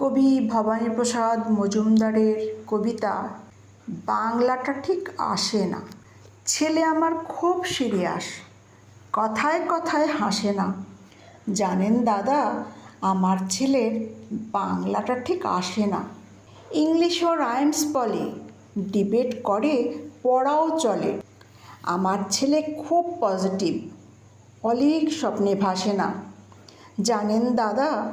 কবি ভবানীপ্রসাদ মজুমদারের কবিতা, বাংলাটা ঠিক আসে না। ছেলে আমার খুব সিরিয়াস। কথায় কথায় হাসে না। জানেন দাদা, আমার ছেলের বাংলাটা ঠিক আসে না। ইংলিশ ও রাইমস বলে, ডিবেট করে, পড়াও চলে। আমার ছেলে খুব পজিটিভ। অলিক স্বপ্নে ভাসে না। জানেন দাদা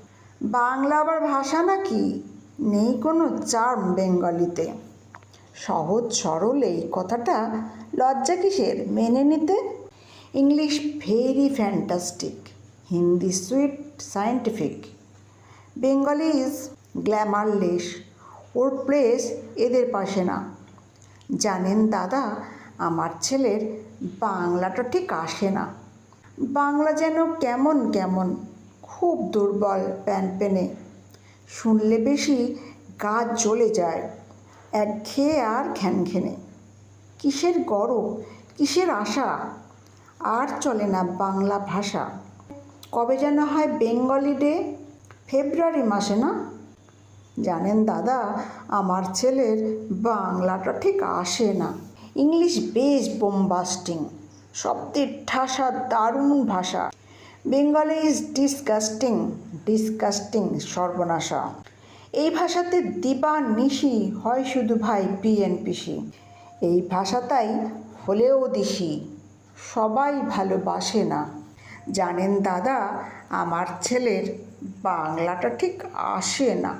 বাংলা আবার ভাষা নাকি? নেই কোনো চার্ম বেঙ্গলিতে। সহজ সরল এই কথাটা লজ্জা কিসের? মেনে নিতে? English very fantastic. Hindi sweet scientific. Bengali is glamourless. Or place এদের পাশে না। জানেন দাদা, আমার ছেলের বাংলাটা ঠিক আসে না। বাংলা যেন কেমন কেমন খুব দুর্বল প্যান পেনে। শুনলে বেশি গা জ্বলে যায়। একঘেয়ে আর ঘ্যানঘেনে কিসের গরব, কিসের আশা? আর চলে না বাংলা ভাষা। কবে যেন হয় বেঙ্গলি ডে? ফেব্রুয়ারি মাসে না? জানেন দাদা, আমার ছেলের বাংলাটা ঠিক আসে না। ইংলিশ বেশ বোমবাস্টিং শব্দের ঠাসা, দারুণ ভাষা। বেঙ্গলি ইজ ডিসকাস্টিং ডিসকাস্টিং সর্বনাশা। এই ভাষাতে দিবা নিশি হয় শুধু ভাই পিএনপিসি এই ভাষাটাই হলেও দিশি, সবাই ভালোবাসে না। জানেন দাদা, আমার ছেলের বাংলাটা ঠিক আসে না।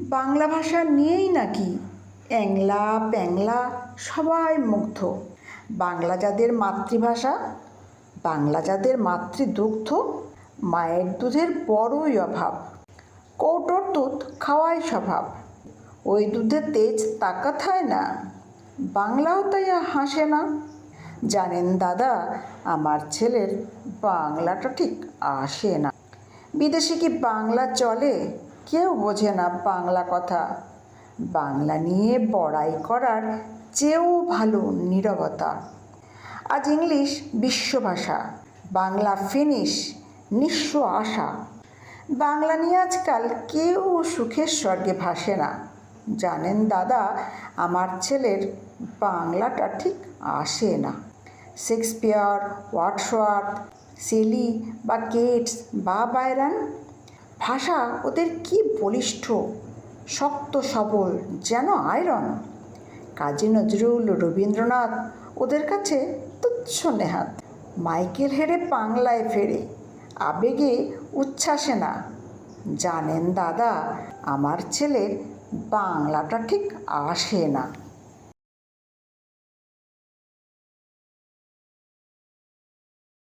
বাংলা ভাষা নিয়েই নাকি অ্যাংলা, প্যাংলা সবাই মুগ্ধ। বাংলা যাদের মাতৃভাষা বাংলা যাদের মাতৃদুগ্ধ, মায়ের দুধের বড়ই অভাব। কৌটোর দুধ খাওয়াই স্বভাব। ওই দুধে তেজ তাকাত হয় না। বাংলাও তাই হাসে না। জানেন দাদা, আমার ছেলের বাংলাটা ঠিক আসে না। বিদেশে কি বাংলা চলে? কেউ বোঝে না বাংলা কথা। বাংলা নিয়ে বড়াই করার চেয়েও ভালো নীরবতা। আজ ইংলিশ বিশ্বভাষা বাংলা ফিনিশ নিঃস্ব আশা। বাংলা নিয়ে আজকাল কেউ সুখের স্বর্গে ভাসে না। জানেন দাদা, আমার ছেলের বাংলাটা ঠিক আসে না। শেক্সপিয়ার, ওয়াটসওয়ার্থ, সেলি বা কেটস বা বায়রান ভাষা ওদের কি বলিষ্ঠ, শক্ত সবল যেন আয়রন। কাজী নজরুল রবীন্দ্রনাথ ওদের কাছে তুচ্ছ নেহাত। মাইকেল হেরে পাংলায় ফেরে। আবেগে উচ্ছ্বাসে না। জানেন দাদা, আমার ছেলের বাংলাটা ঠিক আসে না।